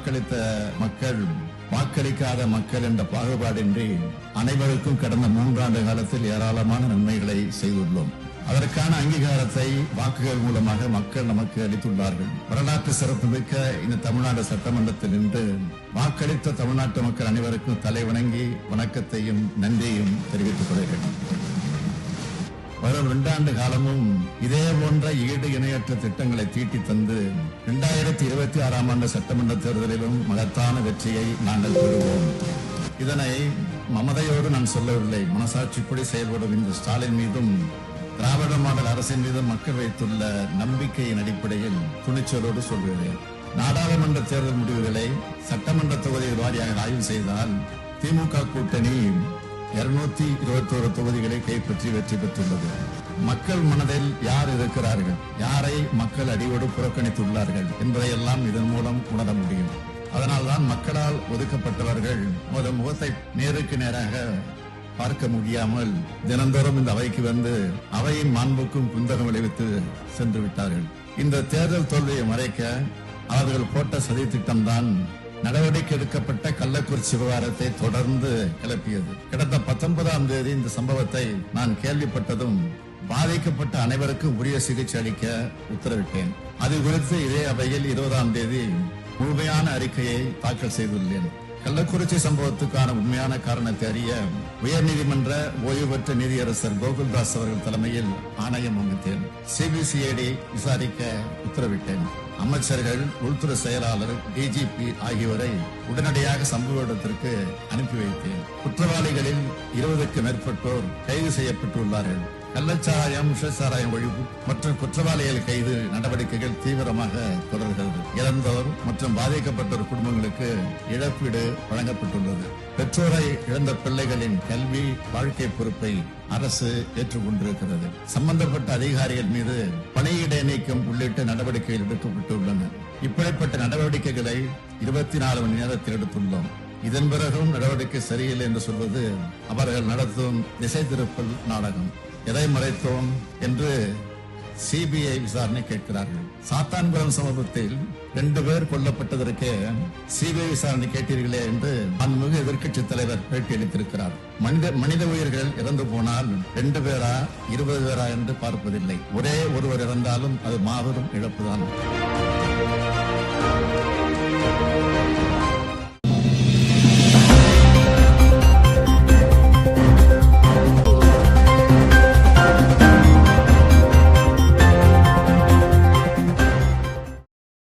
வாக்களித்த மக்கள் வாக்களிக்காத மக்கள் என்ற பாகுபாடின்றி அனைவருக்கும் கடந்த மூன்றாண்டு காலத்தில் ஏராளமான நன்மைகளை செய்துள்ளோம். அதற்கான அங்கீகாரத்தை வாக்குகள் மூலமாக மக்கள் நமக்கு அளித்துள்ளார்கள். வரலாற்று சிறப்புமிக்க இந்த தமிழ்நாடு சட்டமன்றத்தில் நின்று வாக்களித்த தமிழ்நாட்டு மக்கள் அனைவருக்கும் தலை வணங்கி வணக்கத்தையும் நன்றியையும் தெரிவித்துக் கொள்கிறேன். வரும் இரண்டாண்டு காலமும் இதே போன்ற ஈடு இணையற்ற திட்டங்களை தீட்டி தந்து இரண்டாயிரத்தி இருபத்தி ஆறாம் ஆண்டு சட்டமன்ற தேர்தலிலும் மகத்தான வெற்றியை நாங்கள் பெறுவோம். இதனை மமதையோடு நான் சொல்லவில்லை. மனசாட்சிப்படி செயல்படும் இந்த ஸ்டாலின் மீதும் திராவிட மாடல் அரசின் மீதும் மக்கள் வைத்துள்ள நம்பிக்கையின் அடிப்படையில் துணிச்சலோடு சொல்கிறேன். நாடாளுமன்ற தேர்தல் முடிவுகளை சட்டமன்ற தொகுதிகள் வாரியாக ஆய்வு செய்தால் திமுக கூட்டணி இருநூத்தி இருபத்தி ஒரு தொகுதிகளை கைப்பற்றி வெற்றி பெற்றுள்ளது. மக்கள் மனதில் யார் இருக்கிறார்கள்? யாரை மக்கள் அடியோடு புறக்கணித்துள்ளார்கள் என்பதையெல்லாம் இதன் மூலம் உணர முடியும். அதனால்தான் மக்களால் ஒதுக்கப்பட்டவர்கள் முதல் முகத்தை நேருக்கு நேராக பார்க்க முடியாமல் தினந்தோறும் இந்த அவைக்கு வந்து அவையின் மாண்புக்கும் குந்தகம் விளைவித்து சென்று விட்டார்கள். இந்த தேர்தல் தோல்வியை மறைக்க அவர்கள் போட்ட சதி திட்டம்தான் நடவடிக்கை எடுக்கப்பட்ட கள்ளக்குறிச்சி விவகாரத்தை தொடர்ந்து கிளப்பியது. கடந்த பத்தொன்பதாம் தேதி இந்த சம்பவத்தை நான் கேள்விப்பட்டதும் பாதிக்கப்பட்ட அனைவருக்கும் உரிய சிகிச்சை அளிக்க உத்தரவிட்டேன். அது குறித்து இதே அவையில் இருபதாம் தேதி முழுமையான அறிக்கையை தாக்கல் செய்துள்ளேன். கள்ளக்குறிச்சி சம்பவத்துக்கான உண்மையான காரணத்தை அறிய உயர்நீதிமன்ற ஓய்வு பெற்ற நீதியரசர் கோகுல்தாஸ் அவர்கள் தலைமையில் ஆணையம் அமைத்தேன். சிபிசிஐடி விசாரிக்க உத்தரவிட்டேன். அமைச்சர்கள் உள்துறை செயலாளர் டிஜிபி ஆகியோரை உடனடியாக சம்பவ இடத்திற்கு அனுப்பி வைத்தேன். குற்றவாளிகளில் இருபதுக்கு மேற்பட்டோர் கைது செய்யப்பட்டுள்ளார்கள். கள்ளச்சாராயம் விஷசாராயம் ஒழிப்பு மற்றும் குற்றவாளிகள் கைது நடவடிக்கைகள் தீவிரமாக தொடர்கிறது. இறந்தவர் மற்றும் பாதிக்கப்பட்டோர் குடும்பங்களுக்கு இழப்பீடு வழங்கப்பட்டுள்ளது. பெற்றோரை இழந்த பிள்ளைகளின் கல்வி வாழ்க்கை பொறுப்பை அரசு ஏற்றுக்கொண்டிருக்கிறது. சம்பந்தப்பட்ட அதிகாரிகள் மீது பணியிட நீக்கம் உள்ளிட்ட நடவடிக்கைகள் எடுக்கப்பட்டுள்ளன. இப்படிப்பட்ட நடவடிக்கைகளை இருபத்தி நாலு மணி நேரத்தில் எடுத்துள்ளோம். இதன் பிறகும் நடவடிக்கை சரியில்லை என்று சொல்வது அவர்கள் நடத்தும் திசை திருப்பல் நாடகம். எதை மறைத்தோம் என்று சிபிஐ விசாரணை கேட்கிறார்கள். சாத்தான்புரம் சமூகத்தில் ரெண்டு பேர் கொல்லப்பட்டதற்கு சிபிஐ விசாரணை கேட்டீர்களே என்று அன்மிகு எதிர்கட்சி தலைவர் பேட்டி அளித்திருக்கிறார். மனித மனித உயிர்கள் இறந்து போனால் ரெண்டு பேரா இருபது பேரா என்று பார்ப்பதில்லை. ஒரே ஒருவர் இறந்தாலும் அது மாபெரும் இழப்புதான்.